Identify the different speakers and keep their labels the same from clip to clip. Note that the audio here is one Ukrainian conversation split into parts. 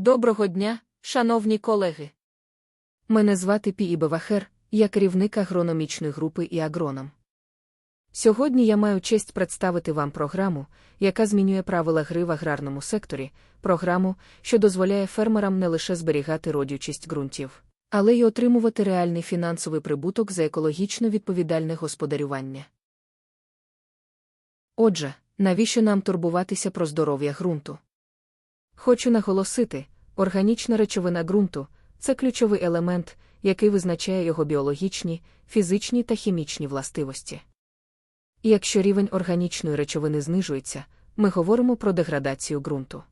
Speaker 1: Доброго дня, шановні колеги.
Speaker 2: Мене звати Пі Бевахер, я керівник агрономічної групи і агроном. Сьогодні я маю честь представити вам програму, яка змінює правила гри в аграрному секторі, програму, що дозволяє фермерам не лише зберігати родючість ґрунтів, але й отримувати реальний фінансовий прибуток за екологічно відповідальне господарювання. Отже, навіщо нам турбуватися про здоров'я ґрунту? Хочу наголосити, органічна речовина ґрунту це ключовий елемент, який визначає його біологічні, фізичні та хімічні властивості. І якщо рівень органічної речовини знижується, ми говоримо про деградацію ґрунту.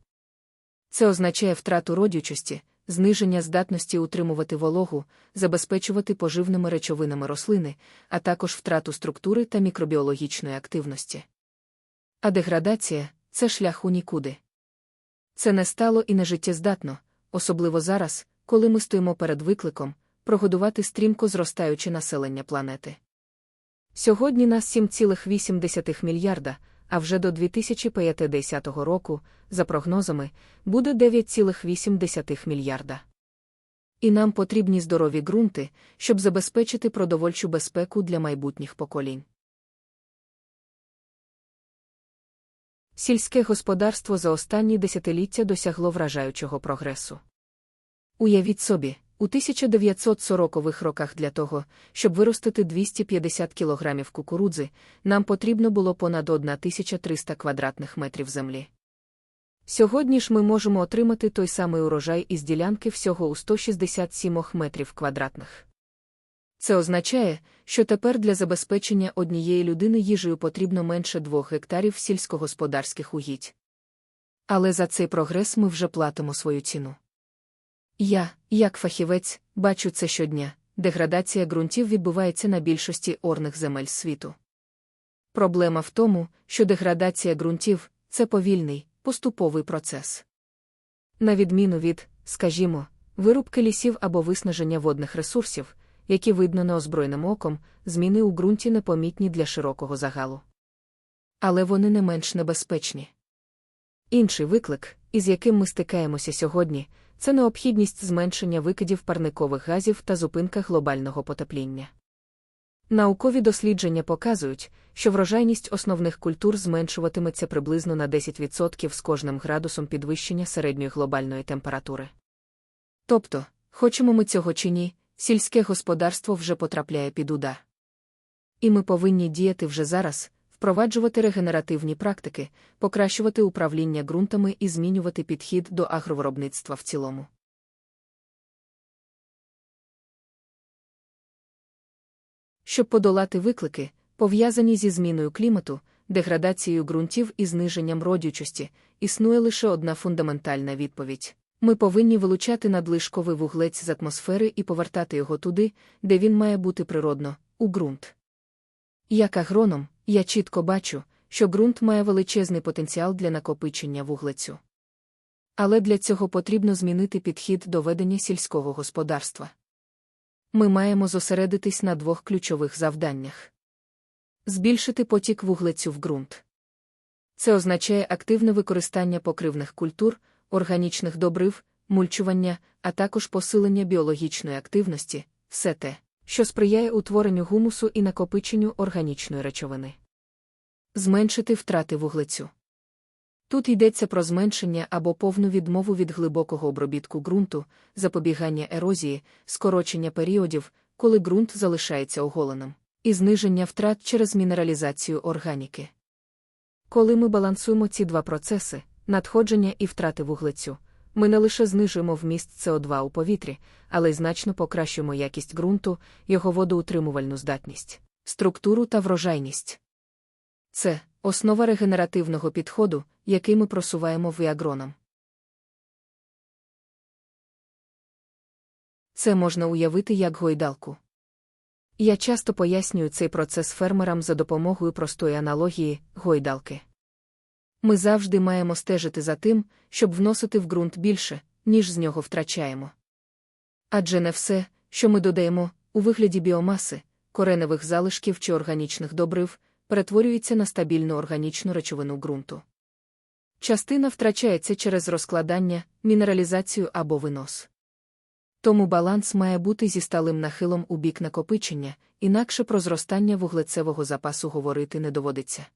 Speaker 2: Це означає втрату родючості, зниження здатності утримувати вологу, забезпечувати поживними речовинами рослини, а також втрату структури та мікробіологічної активності. А деградація це шлях у нікуди. Це не стало і не життєздатно, особливо зараз, коли ми стоїмо перед викликом прогодувати стрімко зростаюче населення планети. Сьогодні нас 7,8 мільярда, а вже до 2050 року, за прогнозами, буде 9,8 мільярда. І нам потрібні здорові ґрунти, щоб забезпечити продовольчу безпеку для майбутніх поколінь. Сільське господарство за останні десятиліття досягло вражаючого прогресу. Уявіть собі, у 1940-х роках для того, щоб виростити 250 кілограмів кукурудзи, нам потрібно було понад 1300 квадратних метрів землі. Сьогодні ж ми можемо отримати той самий урожай із ділянки всього у 167 метрів квадратних. Це означає, що тепер для забезпечення однієї людини їжею потрібно менше двох гектарів сільськогосподарських угідь. Але за цей прогрес ми вже платимо свою ціну. Я, як фахівець, бачу це щодня, деградація ґрунтів відбувається на більшості орних земель світу. Проблема в тому, що деградація ґрунтів це повільний, поступовий процес. На відміну від, скажімо, вирубки лісів або виснаження водних ресурсів, які видно неозброєним оком, зміни у ґрунті непомітні для широкого загалу. Але вони не менш небезпечні. Інший виклик, із яким ми стикаємося сьогодні, це необхідність зменшення викидів парникових газів та зупинка глобального потепління. Наукові дослідження показують, що врожайність основних культур зменшуватиметься приблизно на 10% з кожним градусом підвищення середньої глобальної температури. Тобто, хочемо ми цього чи ні, сільське господарство вже потрапляє під удар. І ми повинні діяти вже зараз, впроваджувати регенеративні практики, покращувати управління ґрунтами і змінювати підхід до агровиробництва в цілому. Щоб подолати виклики, пов'язані зі зміною клімату, деградацією ґрунтів і зниженням родючості, існує лише одна фундаментальна відповідь. Ми повинні вилучати надлишковий вуглець з атмосфери і повертати його туди, де він має бути природно, у ґрунт. Як агроном, я чітко бачу, що ґрунт має величезний потенціал для накопичення вуглецю. Але для цього потрібно змінити підхід до ведення сільського господарства. Ми маємо зосередитись на двох ключових завданнях: збільшити потік вуглецю в ґрунт. Це означає активне використання покривних культур, органічних добрив, мульчування, а також посилення біологічної активності, все те, що сприяє утворенню гумусу і накопиченню органічної речовини. Зменшити втрати вуглецю. Тут йдеться про зменшення або повну відмову від глибокого обробітку ґрунту, запобігання ерозії, скорочення періодів, коли ґрунт залишається оголеним, і зниження втрат через мінералізацію органіки. Коли ми балансуємо ці два процеси, надходження і втрати вуглецю, ми не лише знижуємо вміст СО2 у повітрі, але й значно покращуємо якість ґрунту, його водоутримувальну здатність, структуру та врожайність. Це основа регенеративного підходу, який ми просуваємо в. Це можна уявити як гойдалку. Я часто пояснюю цей процес фермерам за допомогою простої аналогії гойдалки. Ми завжди маємо стежити за тим, щоб вносити в ґрунт більше, ніж з нього втрачаємо. Адже не все, що ми додаємо, у вигляді біомаси, кореневих залишків чи органічних добрив, перетворюється на стабільну органічну речовину ґрунту. Частина втрачається через розкладання, мінералізацію або винос. Тому баланс має бути зі сталим нахилом у бік накопичення, інакше про зростання вуглецевого запасу говорити не доводиться.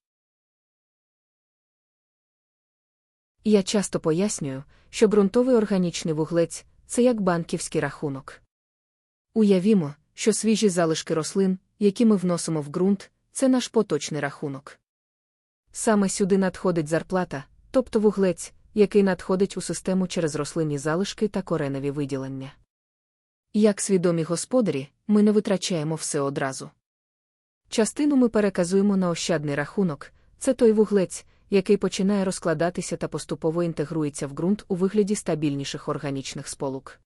Speaker 2: Я часто пояснюю, що ґрунтовий органічний вуглець це як банківський рахунок. Уявімо, що свіжі залишки рослин, які ми вносимо в ґрунт, це наш поточний рахунок. Саме сюди надходить зарплата, тобто вуглець, який надходить у систему через рослинні залишки та кореневі виділення. Як свідомі господарі, ми не витрачаємо все одразу. Частину ми переказуємо на ощадний рахунок це той вуглець, який починає розкладатися та поступово інтегрується в ґрунт у вигляді стабільніших органічних сполук.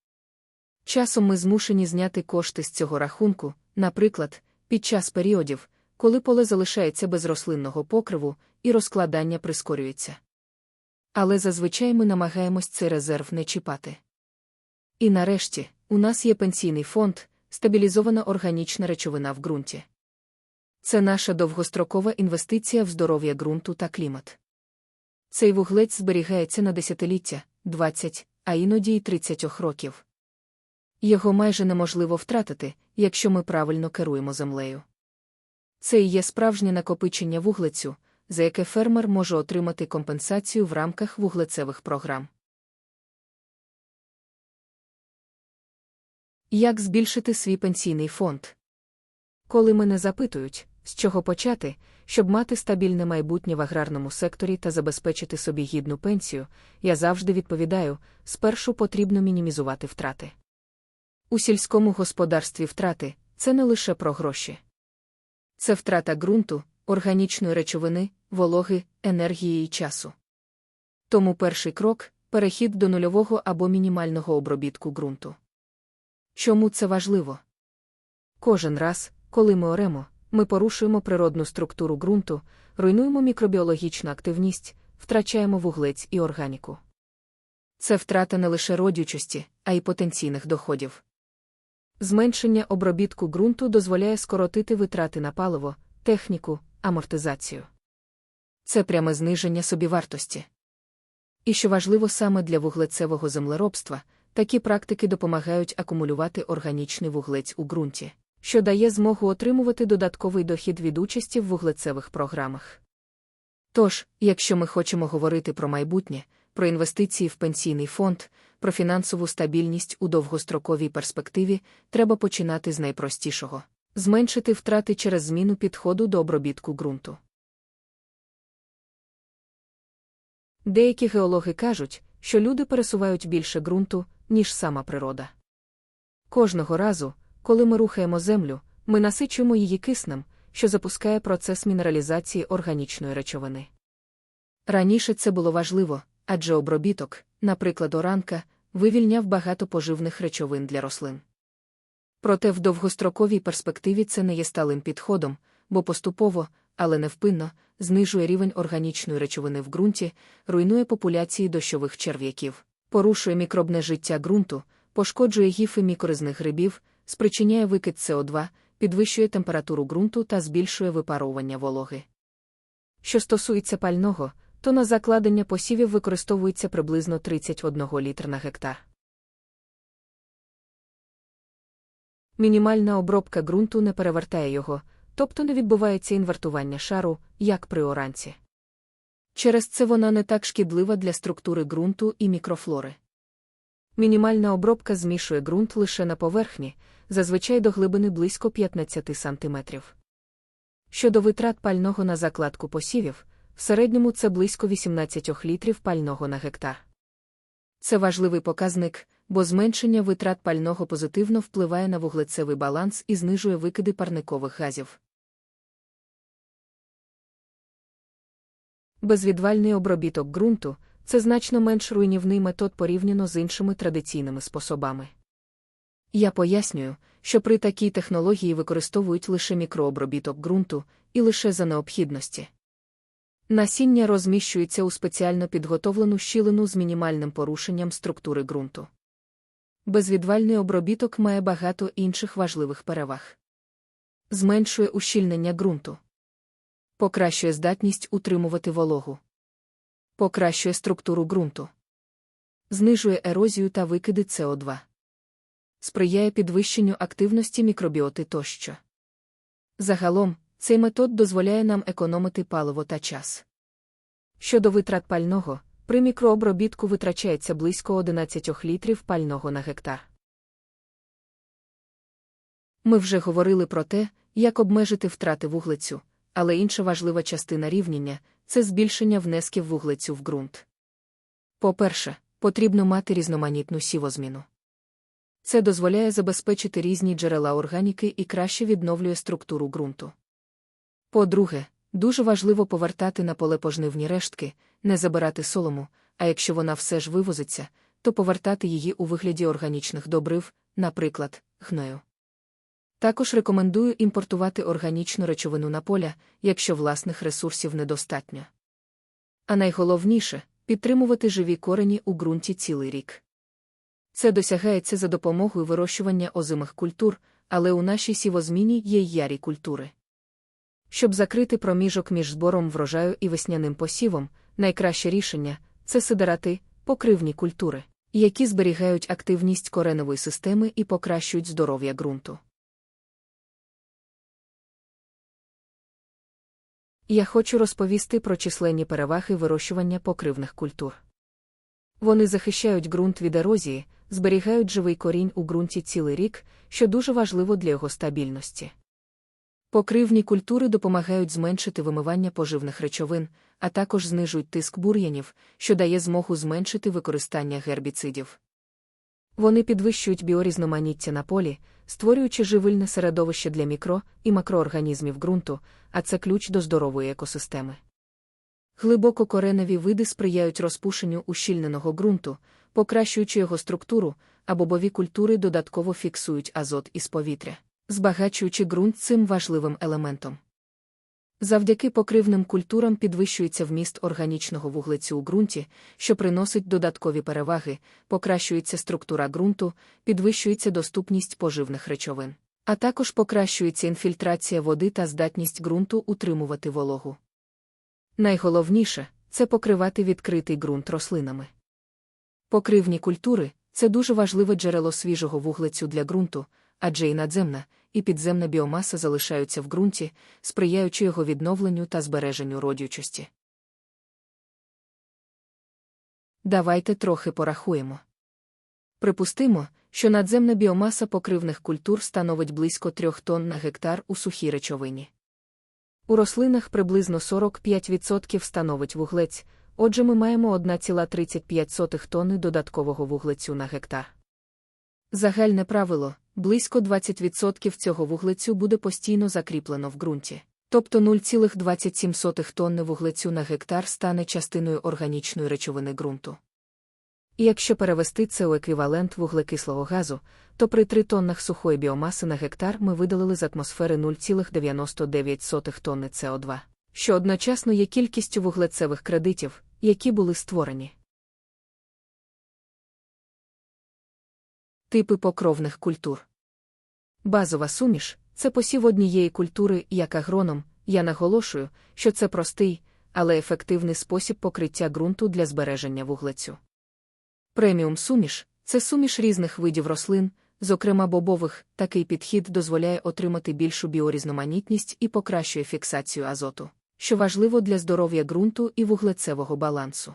Speaker 2: Часом ми змушені зняти кошти з цього рахунку, наприклад, під час періодів, коли поле залишається без рослинного покриву і розкладання прискорюється. Але зазвичай ми намагаємось цей резерв не чіпати. І нарешті, у нас є пенсійний фонд, стабілізована органічна речовина в ґрунті. Це наша довгострокова інвестиція в здоров'я ґрунту та клімат. Цей вуглець зберігається на десятиліття, 20, а іноді й 30 років. Його майже неможливо втратити, якщо ми правильно керуємо землею. Це і є справжнє накопичення вуглецю, за яке фермер може отримати компенсацію в рамках вуглецевих програм. Як збільшити свій пенсійний фонд? Коли мене запитують, з чого почати, щоб мати стабільне майбутнє в аграрному секторі та забезпечити собі гідну пенсію, я завжди відповідаю: спершу потрібно мінімізувати втрати. У сільському господарстві втрати це не лише про гроші. Це втрата ґрунту, органічної речовини, вологи, енергії і часу. Тому перший крок перехід до нульового або мінімального обробітку ґрунту. Чому це важливо? Кожен раз, коли ми оремо, ми порушуємо природну структуру ґрунту, руйнуємо мікробіологічну активність, втрачаємо вуглець і органіку. Це втрата не лише родючості, а й потенційних доходів. Зменшення обробітку ґрунту дозволяє скоротити витрати на паливо, техніку, амортизацію. Це пряме зниження собівартості. І що важливо саме для вуглецевого землеробства, такі практики допомагають акумулювати органічний вуглець у ґрунті, що дає змогу отримувати додатковий дохід від участі в вуглецевих програмах. Тож, якщо ми хочемо говорити про майбутнє, про інвестиції в пенсійний фонд, про фінансову стабільність у довгостроковій перспективі, треба починати з найпростішого зменшити втрати через зміну підходу до обробітку ґрунту. Деякі геологи кажуть, що люди пересувають більше ґрунту, ніж сама природа. Кожного разу, коли ми рухаємо землю, ми насичуємо її киснем, що запускає процес мінералізації органічної речовини. Раніше це було важливо, адже обробіток, наприклад, оранка, вивільняв багато поживних речовин для рослин. Проте в довгостроковій перспективі це не є сталим підходом, бо поступово, але невпинно, знижує рівень органічної речовини в ґрунті, руйнує популяції дощових черв'яків, порушує мікробне життя ґрунту, пошкоджує гіфи мікоризних грибів, спричиняє викид СО2, підвищує температуру ґрунту та збільшує випаровування вологи. Що стосується пального, то на закладення посівів використовується приблизно 31 літр на гектар. Мінімальна обробка ґрунту не перевертає його, тобто не відбувається інвертування шару, як при оранці. Через це вона не так шкідлива для структури ґрунту і мікрофлори. Мінімальна обробка змішує ґрунт лише на поверхні, зазвичай до глибини близько 15 см. Щодо витрат пального на закладку посівів, в середньому це близько 18 літрів пального на гектар. Це важливий показник, бо зменшення витрат пального позитивно впливає на вуглецевий баланс і знижує викиди парникових газів. Безвідвальний обробіток ґрунту це значно менш руйнівний метод порівняно з іншими традиційними способами. Я пояснюю, що при такій технології використовують лише мікрообробіток ґрунту і лише за необхідності. Насіння розміщується у спеціально підготовлену щілину з мінімальним порушенням структури ґрунту. Безвідвальний обробіток має багато інших важливих переваг. Зменшує ущільнення ґрунту, покращує здатність утримувати вологу, Покращує структуру ґрунту. Знижує ерозію та викиди СО2. Сприяє підвищенню активності мікробіоти тощо. Загалом, цей метод дозволяє нам економити паливо та час. Щодо витрат пального, при мікрообробітку витрачається близько 11 літрів пального на гектар. Ми вже говорили про те, як обмежити втрати вуглецю, але інша важлива частина рівняння це збільшення внесків вуглецю в ґрунт. По-перше, потрібно мати різноманітну сівозміну. Це дозволяє забезпечити різні джерела органіки і краще відновлює структуру ґрунту. По-друге, дуже важливо повертати на поле пожнивні рештки, не забирати солому, а якщо вона все ж вивозиться, то повертати її у вигляді органічних добрив, наприклад, гною. Також рекомендую імпортувати органічну речовину на поля, якщо власних ресурсів недостатньо. А найголовніше підтримувати живі корені у ґрунті цілий рік. Це досягається за допомогою вирощування озимих культур, але у нашій сівозміні є ярі культури. Щоб закрити проміжок між збором врожаю і весняним посівом, найкраще рішення це сидерати, покривні культури, які зберігають активність коренової системи і покращують здоров'я ґрунту. Я хочу розповісти про численні переваги вирощування покривних культур. Вони захищають ґрунт від ерозії, зберігають живий корінь у ґрунті цілий рік, що дуже важливо для його стабільності. Покривні культури допомагають зменшити вимивання поживних речовин, а також знижують тиск бур'янів, що дає змогу зменшити використання гербіцидів. Вони підвищують біорізноманіття на полі, створюючи живильне середовище для мікро і макроорганізмів ґрунту, а це ключ до здорової екосистеми. Глибококореневі види сприяють розпушенню ущільненого ґрунту, покращуючи його структуру, а бобові культури додатково фіксують азот із повітря, збагачуючи ґрунт цим важливим елементом. Завдяки покривним культурам підвищується вміст органічного вуглецю у ґрунті, що приносить додаткові переваги, покращується структура ґрунту, підвищується доступність поживних речовин, а також покращується інфільтрація води та здатність ґрунту утримувати вологу. Найголовніше це покривати відкритий ґрунт рослинами. Покривні культури це дуже важливе джерело свіжого вуглецю для ґрунту, адже і надземна, і підземна біомаса залишаються в ґрунті, сприяючи його відновленню та збереженню родючості. Давайте трохи порахуємо. Припустимо, що надземна біомаса покривних культур становить близько 3 тонн на гектар у сухій речовині. У рослинах приблизно 45% становить вуглець, отже, ми маємо 1,35 тонни додаткового вуглецю на гектар. Загальне правило близько 20% цього вуглецю буде постійно закріплено в ґрунті. Тобто 0,27 тонни вуглецю на гектар стане частиною органічної речовини ґрунту. І якщо перевести це у еквівалент вуглекислого газу, то при 3 тоннах сухої біомаси на гектар ми видалили з атмосфери 0,99 тонни СО2, що одночасно є кількістю вуглецевих кредитів, які були створені. Типи покровних культур. Базова суміш це посів однієї культури, як агроном. Я наголошую, що це простий, але ефективний спосіб покриття ґрунту для збереження вуглецю. Преміум суміш це суміш різних видів рослин, зокрема бобових, такий підхід дозволяє отримати більшу біорізноманітність і покращує фіксацію азоту, що важливо для здоров'я ґрунту і вуглецевого балансу.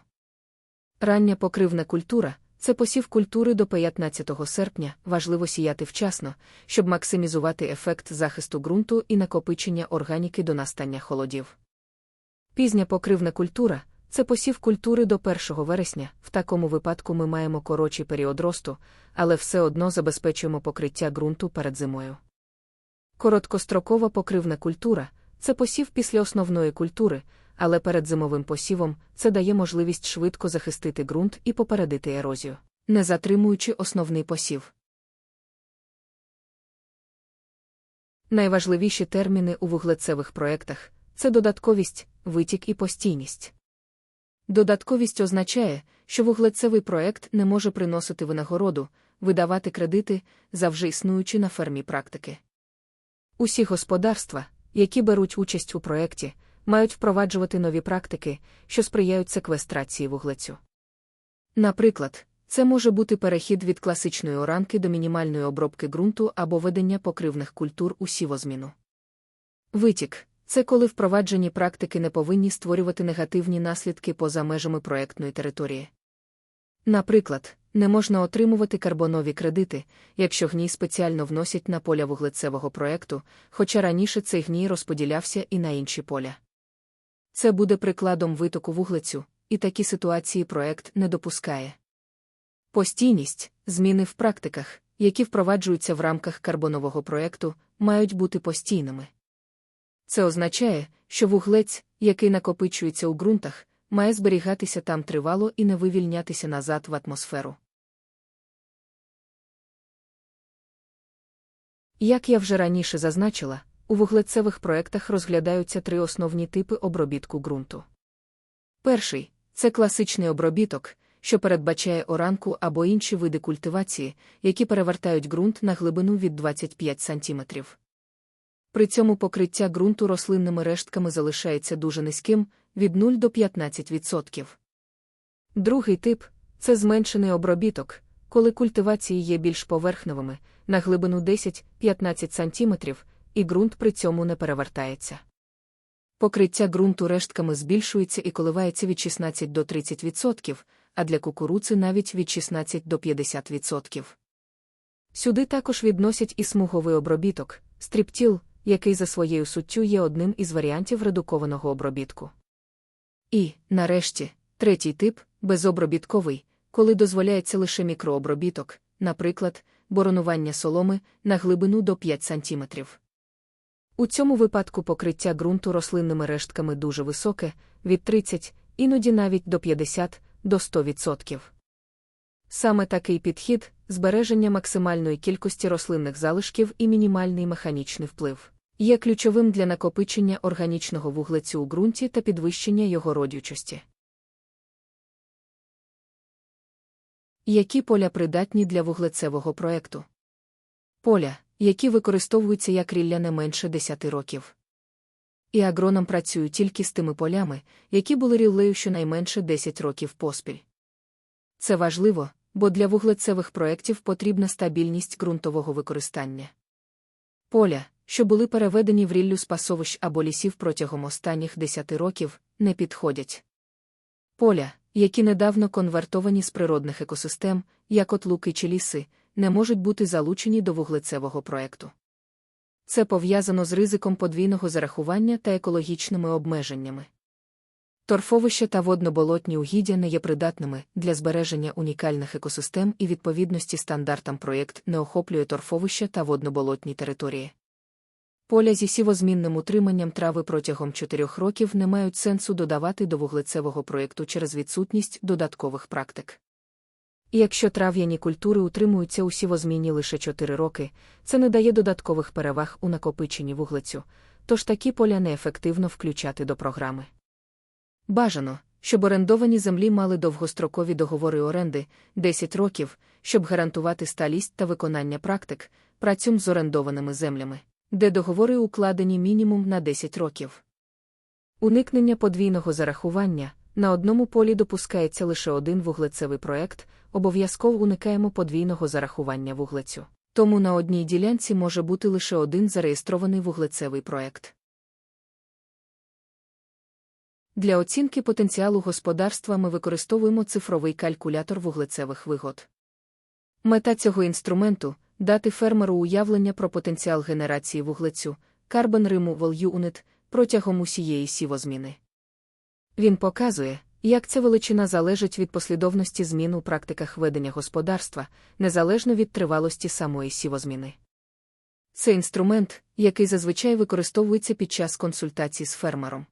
Speaker 2: Рання покривна культура це посів культури до 15 серпня, важливо сіяти вчасно, щоб максимізувати ефект захисту ґрунту і накопичення органіки до настання холодів. Пізня покривна культура це посів культури до 1 вересня, в такому випадку ми маємо коротший період росту, але все одно забезпечуємо покриття ґрунту перед зимою. Короткострокова покривна культура це посів після основної культури, але перед зимовим посівом це дає можливість швидко захистити ґрунт і попередити ерозію, не затримуючи основний посів. Найважливіші терміни у вуглецевих проєктах це додатковість, витік і постійність. Додатковість означає, що вуглецевий проект не може приносити винагороду, видавати кредити, завжди існуючи на фермі практики. Усі господарства, які беруть участь у проєкті, мають впроваджувати нові практики, що сприяють секвестрації вуглецю. Наприклад, це може бути перехід від класичної оранки до мінімальної обробки ґрунту або ведення покривних культур у сівозміну. Витік це коли впроваджені практики не повинні створювати негативні наслідки поза межами проектної території. Наприклад, не можна отримувати карбонові кредити, якщо гній спеціально вносять на поля вуглецевого проекту, хоча раніше цей гній розподілявся і на інші поля. Це буде прикладом витоку вуглецю, і такі ситуації проект не допускає. Постійність, зміни в практиках, які впроваджуються в рамках карбонового проекту, мають бути постійними. Це означає, що вуглець, який накопичується у ґрунтах, має зберігатися там тривало і не вивільнятися назад в атмосферу. Як я вже раніше зазначила, у вуглецевих проектах розглядаються три основні типи обробітку ґрунту. Перший це класичний обробіток, що передбачає оранку або інші види культивації, які перевертають ґрунт на глибину від 25 см. При цьому покриття ґрунту рослинними рештками залишається дуже низьким від 0 до 15%. Другий тип це зменшений обробіток, коли культивації є більш поверхневими, на глибину 10-15 см, і ґрунт при цьому не перевертається. Покриття ґрунту рештками збільшується і коливається від 16 до 30%, а для кукуруци навіть від 16 до 50%. Сюди також відносять і смуговий обробіток, стріптіл, який за своєю суттю є одним із варіантів редукованого обробітку. І, нарешті, третій тип безобробітковий, коли дозволяється лише мікрообробіток, наприклад, боронування соломи на глибину до 5 см. У цьому випадку покриття ґрунту рослинними рештками дуже високе, від 30, іноді навіть до 50 до 100%. Саме такий підхід збереження максимальної кількості рослинних залишків і мінімальний механічний вплив є ключовим для накопичення органічного вуглецю у ґрунті та підвищення його родючості. Які поля придатні для вуглецевого проекту? Поля, які використовуються як рілля не менше 10 років. І агроном працює тільки з тими полями, які були ріллею щонайменше 10 років поспіль. Це важливо, бо для вуглецевих проєктів потрібна стабільність ґрунтового використання. Поля, що були переведені в ріллю з пасовищ або лісів протягом останніх 10 років, не підходять. Поля, які недавно конвертовані з природних екосистем, як от луки чи ліси, не можуть бути залучені до вуглецевого проекту. Це пов'язано з ризиком подвійного зарахування та екологічними обмеженнями. Торфовища та водноболотні угіддя не є придатними для збереження унікальних екосистем і відповідності стандартам проєкт не охоплює торфовища та водноболотні території. Поля зі сівозмінним утриманням трави протягом 4 років не мають сенсу додавати до вуглецевого проєкту через відсутність додаткових практик. І якщо трав'яні культури утримуються у сівозміні лише 4 роки, це не дає додаткових переваг у накопиченні вуглецю, тож такі поля неефективно включати до програми. Бажано, щоб орендовані землі мали довгострокові договори оренди 10 років, щоб гарантувати сталість та виконання практик, працюм з орендованими землями, де договори укладені мінімум на 10 років. Уникнення подвійного зарахування на одному полі допускається лише один вуглецевий проект, обов'язково уникаємо подвійного зарахування вуглецю. Тому на одній ділянці може бути лише один зареєстрований вуглецевий проект. Для оцінки потенціалу господарства ми використовуємо цифровий калькулятор вуглецевих вигод. Мета цього інструменту дати фермеру уявлення про потенціал генерації вуглецю, Carbon Removal Unit протягом усієї сівозміни. Він показує, як ця величина залежить від послідовності змін у практиках ведення господарства, незалежно від тривалості самої сівозміни. Це інструмент, який зазвичай використовується під час консультацій з фермером.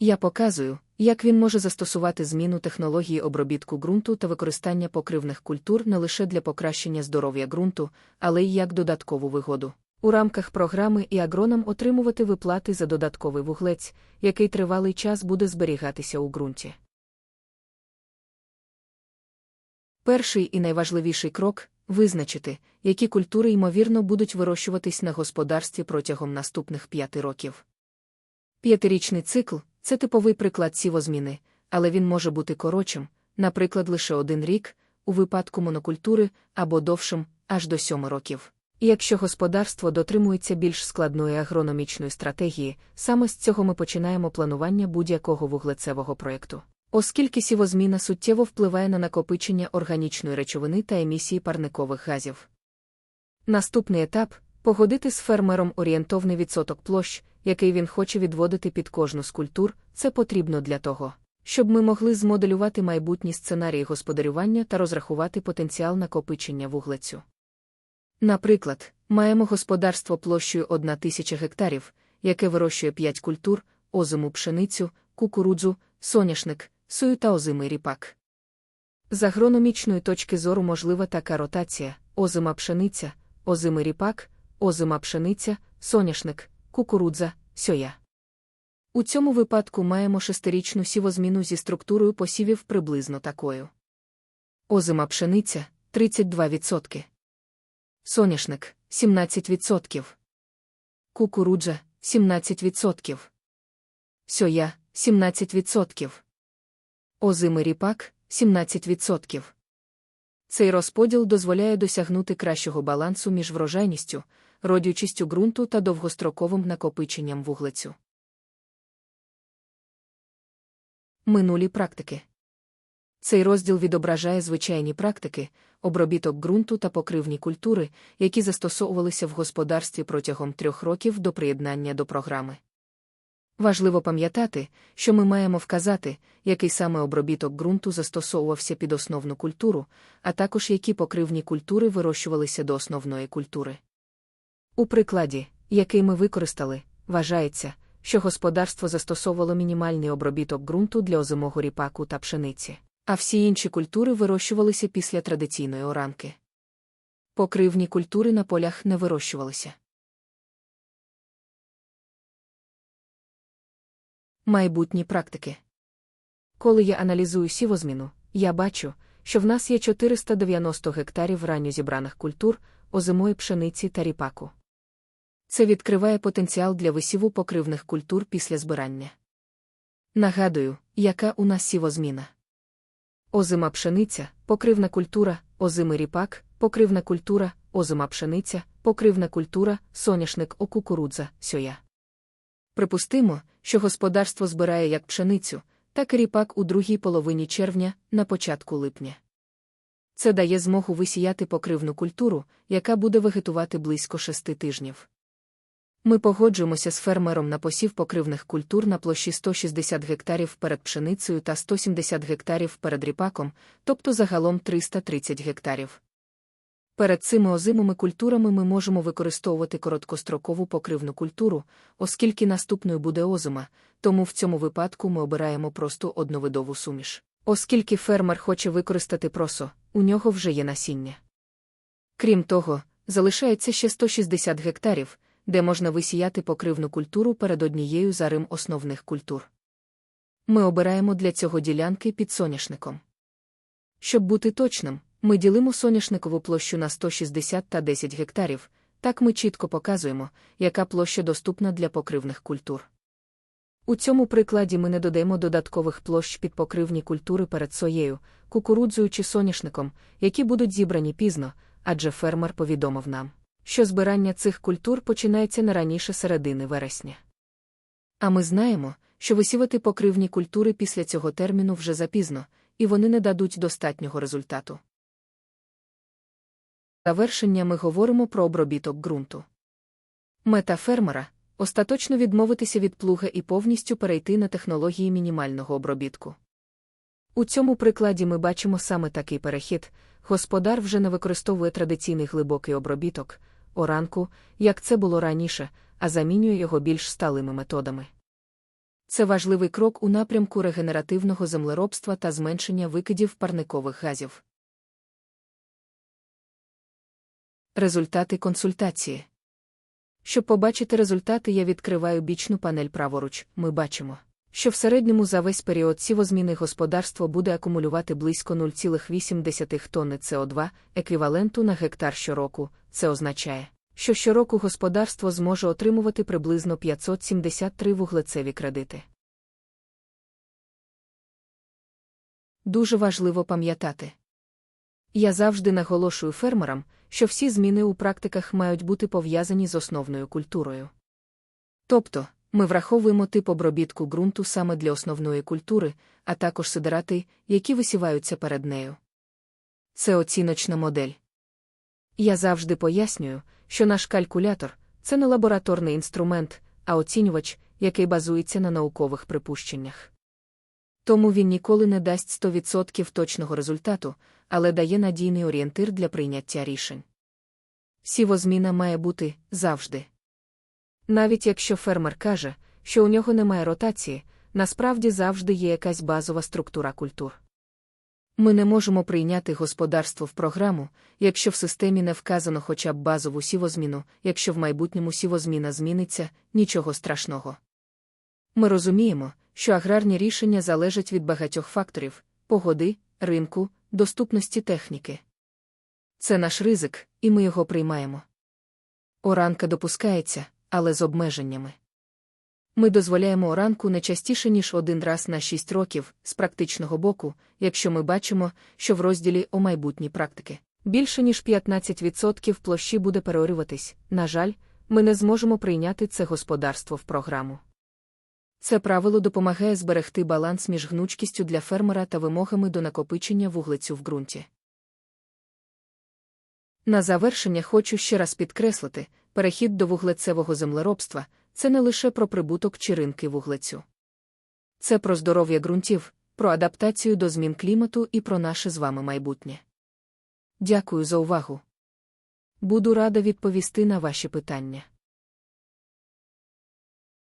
Speaker 2: Я показую, як він може застосувати зміну технології обробітку ґрунту та використання покривних культур не лише для покращення здоров'я ґрунту, але й як додаткову вигоду. У рамках програми і агронам отримувати виплати за додатковий вуглець, який тривалий час буде зберігатися у ґрунті. Перший і найважливіший крок визначити, які культури ймовірно будуть вирощуватись на господарстві протягом наступних п'яти років. П'ятирічний цикл це типовий приклад сівозміни, але він може бути коротшим, наприклад, лише один рік, у випадку монокультури або довшим, аж до сьоми років. Якщо господарство дотримується більш складної агрономічної стратегії, саме з цього ми починаємо планування будь-якого вуглецевого проєкту. Оскільки сівозміна суттєво впливає на накопичення органічної речовини та емісії парникових газів. Наступний етап погодити з фермером орієнтовний відсоток площ, який він хоче відводити під кожну з культур, це потрібно для того, щоб ми могли змоделювати майбутні сценарії господарювання та розрахувати потенціал накопичення вуглецю. Наприклад, маємо господарство площею 1 тисяча гектарів, яке вирощує 5 культур, озиму пшеницю, кукурудзу, соняшник, сою та озимий ріпак. З агрономічної точки зору можлива така ротація: озима пшениця, озимий ріпак, озима пшениця, соняшник, кукурудза, сьоя. У цьому випадку маємо шестирічну сівозміну зі структурою посівів приблизно такою. Озима пшениця 32%. Соняшник 17%. Кукурудза 17%. Сьоя 17%. Озимий ріпак 17%. Цей розподіл дозволяє досягнути кращого балансу між врожайністю, родючістю ґрунту та довгостроковим накопиченням вуглецю. Минулі практики. Цей розділ відображає звичайні практики, обробіток ґрунту та покривні культури, які застосовувалися в господарстві протягом трьох років до приєднання до програми. Важливо пам'ятати, що ми маємо вказати, який саме обробіток ґрунту застосовувався під основну культуру, а також які покривні культури вирощувалися до основної культури. У прикладі, який ми використали, вважається, що господарство застосовувало мінімальний обробіток ґрунту для озимого ріпаку та пшениці, а всі інші культури вирощувалися після традиційної оранки. Покривні культури на полях не вирощувалися. Майбутні практики. Коли я аналізую сівозміну, я бачу, що в нас є 490 гектарів ранньо зібраних культур, озимої пшениці та ріпаку. Це відкриває потенціал для висіву покривних культур після збирання. Нагадую, яка у нас сівозміна. Озима пшениця, покривна культура, озимий ріпак, покривна культура, озима пшениця, покривна культура, соняшник окукурудза, сьоя. Припустимо, що господарство збирає як пшеницю, так і ріпак у другій половині червня, на початку липня. Це дає змогу висіяти покривну культуру, яка буде вегетувати близько шести тижнів. Ми погоджуємося з фермером на посів покривних культур на площі 160 гектарів перед пшеницею та 170 гектарів перед ріпаком, тобто загалом 330 гектарів. Перед цими озимими культурами ми можемо використовувати короткострокову покривну культуру, оскільки наступною буде озима, тому в цьому випадку ми обираємо просто одновидову суміш. Оскільки фермер хоче використати просо, у нього вже є насіння. Крім того, залишається ще 160 гектарів, де можна висіяти покривну культуру перед однією з арим основних культур. Ми обираємо для цього ділянки під соняшником. Щоб бути точним, ми ділимо соняшникову площу на 160 та 10 гектарів, так ми чітко показуємо, яка площа доступна для покривних культур. У цьому прикладі ми не додаємо додаткових площ під покривні культури перед соєю, кукурудзою чи соняшником, які будуть зібрані пізно, адже фермер повідомив нам, що збирання цих культур починається не раніше середини вересня. А ми знаємо, що висівати покривні культури після цього терміну вже запізно, і вони не дадуть достатнього результату. Завершення ми говоримо про обробіток ґрунту. Мета фермера остаточно відмовитися від плуга і повністю перейти на технології мінімального обробітку. У цьому прикладі ми бачимо саме такий перехід господар вже не використовує традиційний глибокий обробіток, оранку, як це було раніше, а замінює його більш сталими методами. Це важливий крок у напрямку регенеративного землеробства та зменшення викидів парникових газів. Результати консультації. Щоб побачити результати, я відкриваю бічну панель праворуч. Ми бачимо, що в середньому за весь період сівозміни господарство буде акумулювати близько 0,8 тонни СО2 еквіваленту на гектар щороку. Це означає, що щороку господарство зможе отримувати приблизно 573 вуглецеві кредити. Дуже важливо пам'ятати. Я завжди наголошую фермерам, що всі зміни у практиках мають бути пов'язані з основною культурою. Тобто, ми враховуємо тип обробітку ґрунту саме для основної культури, а також сидерати, які висіваються перед нею. Це оціночна модель. Я завжди пояснюю, що наш калькулятор це не лабораторний інструмент, а оцінювач, який базується на наукових припущеннях. Тому він ніколи не дасть 100% точного результату, але дає надійний орієнтир для прийняття рішень. Сівозміна має бути завжди. Навіть якщо фермер каже, що у нього немає ротації, насправді завжди є якась базова структура культур. Ми не можемо прийняти господарство в програму, якщо в системі не вказано хоча б базову сівозміну, якщо в майбутньому сівозміна зміниться, нічого страшного. Ми розуміємо, що аграрні рішення залежать від багатьох факторів погоди, ринку, доступності техніки. Це наш ризик, і ми його приймаємо. Оранка допускається, але з обмеженнями. Ми дозволяємо оранку не частіше, ніж один раз на 6 років, з практичного боку, якщо ми бачимо, що в розділі о майбутні практики більше ніж 15% площі буде переорюватись. На жаль, ми не зможемо прийняти це господарство в програму. Це правило допомагає зберегти баланс між гнучкістю для фермера та вимогами до накопичення вуглецю в ґрунті. На завершення хочу ще раз підкреслити, перехід до вуглецевого землеробства це не лише про прибуток чи ринки вуглецю. Це про здоров'я ґрунтів, про адаптацію до змін клімату і про наше з вами майбутнє. Дякую за увагу. Буду рада відповісти на ваші питання.